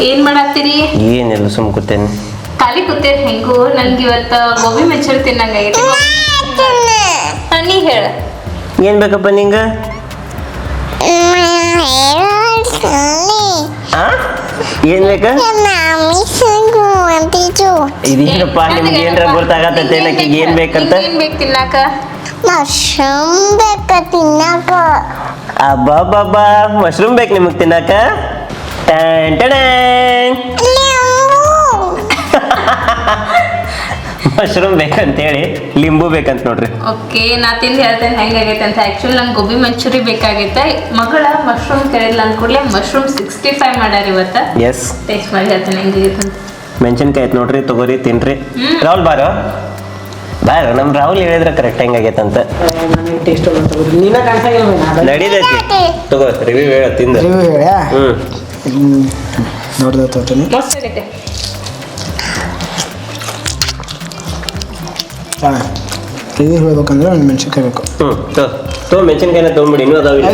ಏನ್ ಮಾಡತ್ತೀರಿ? ಏನಿಲ್ಲ ಸುಮ್ ಕೂತೇನೆ. ಖಾಲಿ ಕೂತೇರಿ ಹೆಂಗು? ನನ್ಗೆ ಇವತ್ತ ಗೋಬಿ ಮಂಚೂರಿ ತಿನ್ನಂಗಾಗೈತಿ ಹಾ, ನೀ ಹೇಳ. ಏನ್ ಬೇಕಪ್ಪ ನಿಂಗ? ಆ? ಏನ್ ಬೇಕ? ಇದೇನಪ್ಪ ನಿಮ್ಗೆ ಏನ್ರ ಗೊತ್ತಾಗತ್ತೈತೆ ಆಕಿಗೆ ಏನ್ ಬೇಕಂತ? ಏನ್ ಬೇಕು ತಿನ್ನಾಕ? ಮಶ್ರೂಮ್ ಬೇಕ ತಿನ್ನಕ. ಅಬ್ಬಾ ಬಾಬಾ ಮಶ್ರೂಮ್ ಬೇಕು ನಿಮಗ್ ತಿನ್ನಾಕ? ಟ್ಯಾನ್ ಟ್ಯಾಡಾನ್. ಮಶ್ರೂಮ್ ಬೇಕಂತೇಳಿ ಲಿಂಬು ಬೇಕಂತ ನೋಡ್ರಿ. ಓಕೆ ನಾ ತಿಂದು ಹೇಳ್ತೇನೆ ಹೆಂಗಾಗೈತೆ ಅಂತ. ಆ್ಯಕ್ಚುಲಿ ನಂಗೆ ಗೋಬಿ ಮಂಚೂರಿ ಬೇಕಾಗೈತೆ. ಮಗಳ ಮಶ್ರೂಮ್ ಕೇಳಿಲ್ಲ ಅಂತ ಕೂಡಲೇ ಮಶ್ರೂಮ್ ಸಿಕ್ಸ್ಟಿ ಫೈವ್ ಮಾಡ್ಯಾರ ಇವತ್ತ. ಎಸ್ ಟೇಸ್ಟ್ ಮಾಡಿ ಹೇಳ್ತೇನೆ ಹೆಂಗಾಗೈತೆ ಅಂತ. ಮೆಣಸಿನ್ಕಾಯಿ ಐತೆ ನೋಡ್ರಿ ತಗೋರಿ ತಿನ್ರಿ. ರಾಹುಲ್ ಬಾರೋ? ಬಾರ ನಮ್ಮ ರಾಹುಲ್ ಹೇಳಿದ್ರೆ ಕರೆಕ್ಟ್ ಹೆಂಗಾಗೈತಂತ ನಡೀತೈತಿ. ತಗೋ ರಿವ್ಯೂ ಹೇಳ ತಿಂದ. ರಿವ್ಯೂ ಹೇಳ್ಯಾ ಹ್ಮ್. ನೋಡ್ದೆ ತೋತೀನಿ ಮಸ್ತ್ ಆಗೈತೆ ಹಾಂ. ರಿವ್ಯೂ ಹೇಳ್ಬೇಕಂದ್ರೆ ಒಂದು ಮೆಣಸಿನ್ಕಾಯಿ ಬೇಕು. ಹ್ಮ್ ತೋ. ತೋ ಮೆಣಸಿನ್ಕಾಯಿನ ತೊಗೊಂಬಿಡಿ ಇನ್ನೂ ಅದಾವಿಲ್ಲ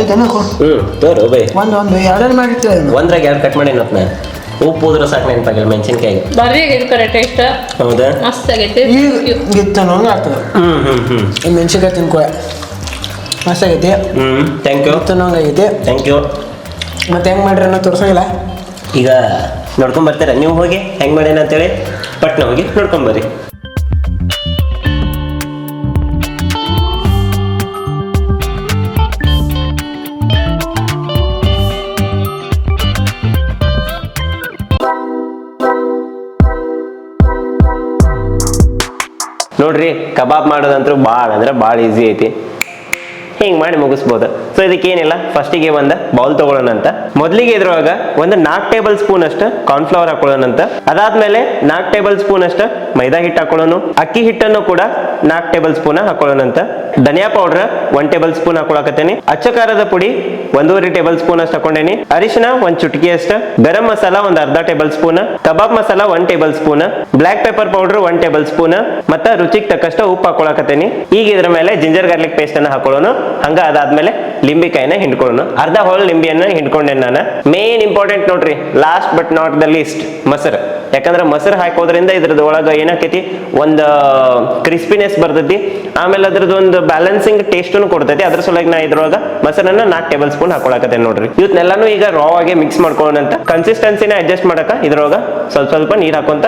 ಹ್ಮ್ ತೋರು ಬೈ. ಒಂದು ಒಂದು ಎರಡನೇ ಮಾಡಿರ್ತೀವಿ ಒಂದ್ರಾಗ ಎರಡು ಕಟ್ ಮಾಡಿ ನಾ ಉಪ್ಪು ಹೋದ್ರೆ ಸಾಕು ನೆನಪಾಗಿಲ್ಲ ಮೆಣಸಿನ್ಕಾಯಿ. ಇದು ಕರೆ ಟೇಸ್ಟ್ ಹೌದಾ? ಮಸ್ತ್ ಆಗೈತೆ. ಗಿತ್ತನು ಹಂಗೆ ಆಗ್ತದೆ. ಹ್ಮ್ ಹ್ಮ್ ಹ್ಞೂ ಈ ಮೆಣಸಿನ್ಕಾಯಿ ತಿನ್ಕೋ ಮಸ್ತ್ ಆಗೈತಿ. ಹ್ಮ್ ಥ್ಯಾಂಕ್ ಯು ಗಿತ್ತನು ಹಂಗೆ ಆಗೈತಿ. ಥ್ಯಾಂಕ್ ಯು ಮತ್ತೆ ಹೆಂಗ್ ಮಾಡ್ರಿ ಅನ್ನೋ ತೋರ್ಸಂಗಿಲ್ಲ? ಈಗ ನೋಡ್ಕೊಂಡ್ ಬರ್ತೀರಾ? ನೀವು ಹೋಗಿ ಹೆಂಗ್ ಮಾಡೇನ ಅಂತೇಳಿ ಪಟ್ನ ಹೋಗಿ ನೋಡ್ಕೊಂಡ್ ಬರ್ರಿ. ನೋಡ್ರಿ, ಕಬಾಬ್ ಮಾಡೋದಂತೂ ಭಾಳ ಅಂದ್ರೆ ಭಾಳ ಈಸಿ ಐತಿ. ಹಿಂಗ್ ಮಾಡಿ ಮುಗಿಸ್ಬೋದು. ಸೊ ಇದಕ್ಕೆ ಏನಿಲ್ಲ? ಫಸ್ಟಿಗೆ ಒಂದು ಬೌಲ್ ತಗೊಳ್ಳೋಣ ಅಂತ ಮೊದಲಿಗೆ ಇದ್ರೊಳಗ ಒಂದು ನಾಲ್ಕು ಟೇಬಲ್ ಸ್ಪೂನ್ ಅಷ್ಟು ಕಾರ್ನ್ಫ್ಲವರ್ ಹಾಕೊಳ್ಳೋಣ ಅಂತ ಅದಾದ್ಮೇಲೆ ನಾಲ್ಕು ಟೇಬಲ್ ಸ್ಪೂನ್ ಅಷ್ಟು ಮೈದಾ ಹಿಟ್ಟು ಹಾಕೊಳ್ಳೋನು, ಅಕ್ಕಿ ಹಿಟ್ಟನ್ನು ಕೂಡ ನಾಲ್ಕು ಟೇಬಲ್ ಸ್ಪೂನ್ ಹಾಕೊಳ್ಳೋಣ ಅಂತ. ಧನಿಯಾ ಪೌಡರ್ ಒನ್ ಟೇಬಲ್ ಸ್ಪೂನ್ ಹಾಕೊಳಕತ್ತೇನೆ. ಅಚ್ಚಕಾರದ ಪುಡಿ ಒಂದೂವರೆ ಟೇಬಲ್ ಸ್ಪೂನ್ ಅಷ್ಟು ಹಾಕೊಂಡೇನಿ. ಅರಿಶಿನ ಒಂದ್ ಚುಟಕಿ ಅಷ್ಟ ಗರಂ ಮಸಾಲ ಒಂದ್ ಅರ್ಧ tablespoon, kebab masala one tablespoon, black pepper powder one tablespoon, ಮತ್ತ ರುಚಿಗೆ ತಕ್ಕಷ್ಟು ಉಪ್ಪು ಹಾಕೊಳಕತ್ತೇನಿ. ಈಗ ಇದ್ರ ಮೇಲೆ ಜಿಂಜರ್ ಗಾರ್ಲಿಕ್ ಪೇಸ್ಟ್ ಅನ್ನ ಹಾಕೊಳ್ಳೋಣ ಹಂಗ ಅದಾದ್ಮೇಲೆ ಲಿಂಬಿಕಾಯಿನ ಹಿಂಡ್ಕೊಳ್ಳೋಣ ಅರ್ಧ ಹೋಳ್ ಲಿಂಬಿಯನ್ನ ಹಿಂಡ್ಕೊಂಡೆ ನಾನು. ಮೇನ್ ಇಂಪಾರ್ಟೆಂಟ್ ನೋಡ್ರಿ last but not the least ಮೊಸರು. ಯಾಕಂದ್ರೆ ಮೊಸರು ಹಾಕೋದ್ರಿಂದ ಇದ್ರದ್ದು ಒಳಗ ಏನಾಕೈತಿ ಒಂದು ಕ್ರಿಸ್ಪಿನೆಸ್ ಬರ್ತೈತಿ. ಆಮೇಲೆ ಅದ್ರದ್ದು ಒಂದು ಬ್ಯಾಲೆನ್ಸಿಂಗ್ ಟೇಸ್ಟನ್ನು ಕೊಡ್ತೈತಿ. ಅದ್ರ ಸಲುವಾಗಿ ನಾ ಇದ್ರೊಳಗ ಮೊಸರನ್ನ ನಾಲ್ಕು ಟೇಬಲ್ ಸ್ಪೂನ್ ಹಾಕೊಳಕತ್ತೇನೆ ನೋಡ್ರಿ. ಇವತ್ನೆಲ್ಲಾನು ಈಗ ರಾ ಆಗಿ ಮಿಕ್ಸ್ ಮಾಡ್ಕೊಳ್ಳೋಣ ಕನ್ಸಿಸ್ಟೆನ್ಸಿನ ಅಡ್ಜಸ್ಟ್ ಮಾಡಕ ಇದ್ರೊಳಗ ಸ್ವಲ್ಪ ಸ್ವಲ್ಪ ನೀರ್ ಹಾಕೊಂತ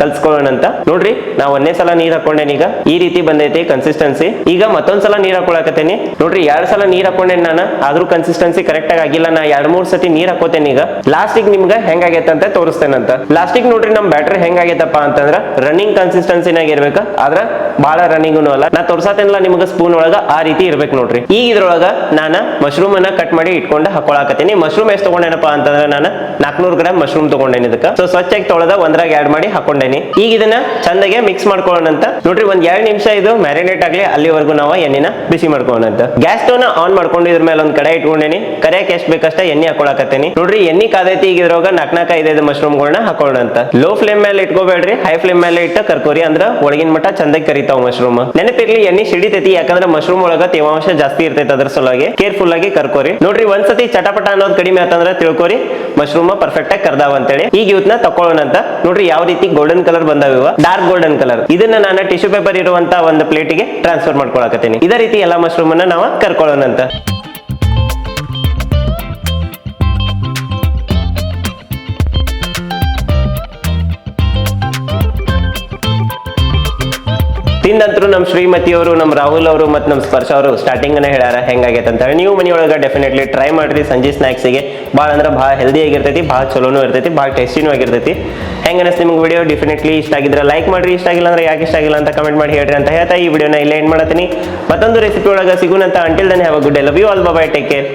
ಕಲ್ಸ್ಕೊಳ್ಳೋಣ ಅಂತ. ನೋಡ್ರಿ ನಾ ಒಂದೇ ಸಲ ನೀರ್ ಹಾಕೊಂಡೇನಿ ಈಗ? ಈ ರೀತಿ ಬಂದೈತಿ ಕನ್ಸಿಸ್ಟೆನ್ಸಿ ಈಗ ಮತ್ತೊಂದ್ಸಲ ನೀರ್ ಹಾಕೊಳಕತ್ತೇನಿ. ನೋಡ್ರಿ, ಎರಡ್ ಸಲ ನೀರ್ ಹಾಕೊಂಡೇನಿ ನಾನು? ಆದ್ರೂ ಕನ್ಸಿಸ್ಟೆನ್ಸಿ ಕರೆಕ್ಟ್ ಆಗಿ ಆಗಿಲ್ಲ, ನಾ ಎರಡ್ ಮೂರ್ ಸತಿ ನೀರ್ ಹಾಕೋತೇನೆ ಈಗ. ಲಾಸ್ಟಿಗೆ ನಿಮ್ಗೆ ಹೆಂಗಾಗೈತೆ ಅಂತ ತೋರಿಸ್ತೇನಂತ. ಲಾಸ್ಟಿಗೆ ನೋಡ್ರಿ, ನಮ್ ಬ್ಯಾಟ್ರಿ ಹೆಂಗಾಗೈತಪ್ಪ ಅಂತಂದ್ರ ರನ್ನಿಂಗ್ ಕನ್ಸಿಸ್ಟೆನ್ಸಿನಾಗ ಇರ್ಬೇಕ. ಆದ್ರ ಬಾಳ ರನ್ನಿಂಗ್ ಅಲ್ಲ. ನಾ ತೋರ್ಸಾತೇನಲ್ಲ, ನಿಮಗೆ ಸ್ಪೂನ್ ಒಳಗ ಆ ರೀತಿ ಇರ್ಬೇಕು ನೋಡ್ರಿ. ಈಗ ಇದ್ರೊಳಗ ನಾನು ಮಶ್ರೂಮ್ ಅನ್ನ ಕಟ್ ಮಾಡಿ ಇಟ್ಕೊಂಡು ಹಾಕೊಳಕತ್ತೀನಿ. ಮಶ್ರೂಮ್ ಎಷ್ಟು ತಗೊಂಡೇನಪ್ಪ ಅಂತಂದ್ರೆ ನಾನು ನಾಲ್ಕನೂರು ಗ್ರಾಮ್ ಮಶ್ರೂಮ್ ತಗೊಂಡೇನಿ ಇದಕ್ಕೆ. ಸೊ ಸ್ವಚ್ಛಾಗಿ ತೊಳೆದ ಒಂದ್ರಾಗ ಆಡ್ ಮಾಡಿ ಹಾಕೊಂಡೇನಿ. ಈಗ ಇದನ್ನ ಚಂದಗೆ ಮಿಕ್ಸ್ ಮಾಡ್ಕೊಳ್ಳೋಣ ಅಂತ. ನೋಡ್ರಿ, ಒಂದ್ ಎರಡು ನಿಮಿಷ ಇದು ಮ್ಯಾರಿನೇಟ್ ಆಗ್ಲಿ, ಅಲ್ಲಿವರೆಗೂ ನಾವು ಎಣ್ಣೆನ ಬಿಸಿ ಮಾಡ್ಕೊಳ್ಳೋಣ ಅಂತ. ಗ್ಯಾಸ್ ಸ್ಟವ್ನ ಆನ್ ಮಾಡ್ಕೊಂಡು ಇದ್ರ ಮೇಲೆ ಒಂದ್ ಕಡೆ ಇಟ್ಕೊಂಡೇನಿ. ಕರೆಯಕ್ಕೆ ಎಷ್ಟು ಬೇಕಷ್ಟ ಎಣ್ಣೆ ಹಾಕೊಳಕತ್ತೇನಿ. ನೋಡ್ರಿ, ಎಣ್ಣೆ ಕಾದೈತಿ ಈಗ ಇದ್ರೊಳಗ ನಾಲ್ಕ ಐದೈದು ಮಶ್ರೂಮ್ಗಳನ್ನ ಹಾಕೊಳ್ಳೋಣ ಅಂತ. ಲೋ ಫ್ಲೇಮ್ ಮೇಲೆ ಇಟ್ಕೋಬೇಡ್ರಿ ಹೈ ಫ್ಲೇಮ್ ಮೇಲೆ ಇಟ್ಟು ಕರ್ಕೋರಿ ಅಂದ್ರೆ ಒಳಗಿನ ಮಟ್ಟ ಚಂದಾಗಿ ಕರಿತಾವ್ ಮಶ್ರೂಮ್ ನೆನಪಿರ್ಲಿ, ಎಣ್ಣೆ ಸಿಡಿತೈತಿ, ಯಾಕಂದ್ರೆ ಮಶ್ರೂಮ್ ಒಳಗ ತೇವಾಂಶ ಜಾಸ್ತಿ ಇರ್ತೈತಿ ಅದ್ರ ಸಲುವಾಗಿ. ಕೇರ್ಫುಲ್ ಆಗಿ ಕರ್ಕೋರಿ. ನೋಡ್ರಿ, ಒಂದ್ಸತಿ ಚಟಪಟ ಅನ್ನೋದು ಕಡಿಮೆ ಆತಂದ್ರೆ ತಿಳ್ಕೊರಿ. ಮಶ್ರೂಮ್ ಪರ್ಫೆಕ್ಟ್ ಆಗಿ ಕರ್ದಾವ ಅಂತೇಳಿ. ಈಗ ಇವತ್ನ ತಕೊಳ್ಳೋಣ ಅಂತ. ನೋಡ್ರಿ, ಯಾವ ರೀತಿ ಗೋಲ್ಡನ್ ಕಲರ್ ಬಂದಾವ ಡಾರ್ಕ್ ಗೋಲ್ಡನ್ ಕಲರ್ ಇದನ್ನ ನಾನು ಟಿಶ್ಯೂ ಪೇಪರ್ ಇರುವಂತ ಒಂದು ಪ್ಲೇಟಿಗೆ ಟ್ರಾನ್ಸ್ಫರ್ ಮಾಡ್ಕೊಳಕತ್ತೀನಿ. ಇದೇ ರೀತಿ ಎಲ್ಲಾ ಮಶ್ರೂಮ್ ಅನ್ನ ನಾವು ಕರ್ಕೊಳ್ಳೋಣ ಅಂತ. ತಿಂದಂತರು ನಮ್ಮ ಶ್ರೀಮತಿ ಅವರು ನಮ್ಮ ರಾಹುಲ್ ಅವರು ಮತ್ತು ನಮ್ಮ ಸ್ಪರ್ಶ ಅವರು ಸ್ಟಾರ್ಟಿಂಗ್ ಹೇಳ್ಯಾರ, ಹೆಂಗಾಗೈತೆ ಅಂತ ಹೇಳಿ. ನೀವು ಮನೆಯೊಳಗೆ ಡೆಫಿನೆಟ್ಲಿ ಟ್ರೈ ಮಾಡ್ರಿ, ಸಂಜೆ ಸ್ನಾಕ್ಸಿಗೆ ಭಾಳ ಅಂದ್ರೆ ಭಾಳ ಹೆಲ್ದಿ ಆಗಿರ್ತೈತಿ, ಭಾಳ ಚಲೋನೂ ಇರ್ತೈತಿ, ಭಾಳ ಟೇಸ್ಟಿನೂ ಆಗಿರ್ತೈತಿ. ಹೆಂಗೆ ಅನಿಸ್ತು ನಿಮ್ಗೆ ವಿಡಿಯೋ ಡೆಫಿನೆಟ್ಲಿ ಇಷ್ಟ ಆಗಿದ್ರೆ ಲೈಕ್ ಮಾಡ್ರಿ, ಇಷ್ಟ ಆಗಿಲ್ಲ ಅಂದ್ರೆ ಯಾಕೆ ಇಷ್ಟ ಆಗಿಲ್ಲ ಅಂತ ಕಮೆಂಟ್ ಮಾಡಿ ಹೇಳ್ರಿ ಅಂತ ಹೇಳ್ತಾ ಈ ವಿಡಿಯೋನ ಇಲ್ಲೇ ಎಂಡ್ ಮಾಡ್ತೀನಿ ಮತ್ತೊಂದು ರೆಸಿಪಿ ಒಳಗೆ ಸಿಗುನಂತ until then have a good love you all bye take care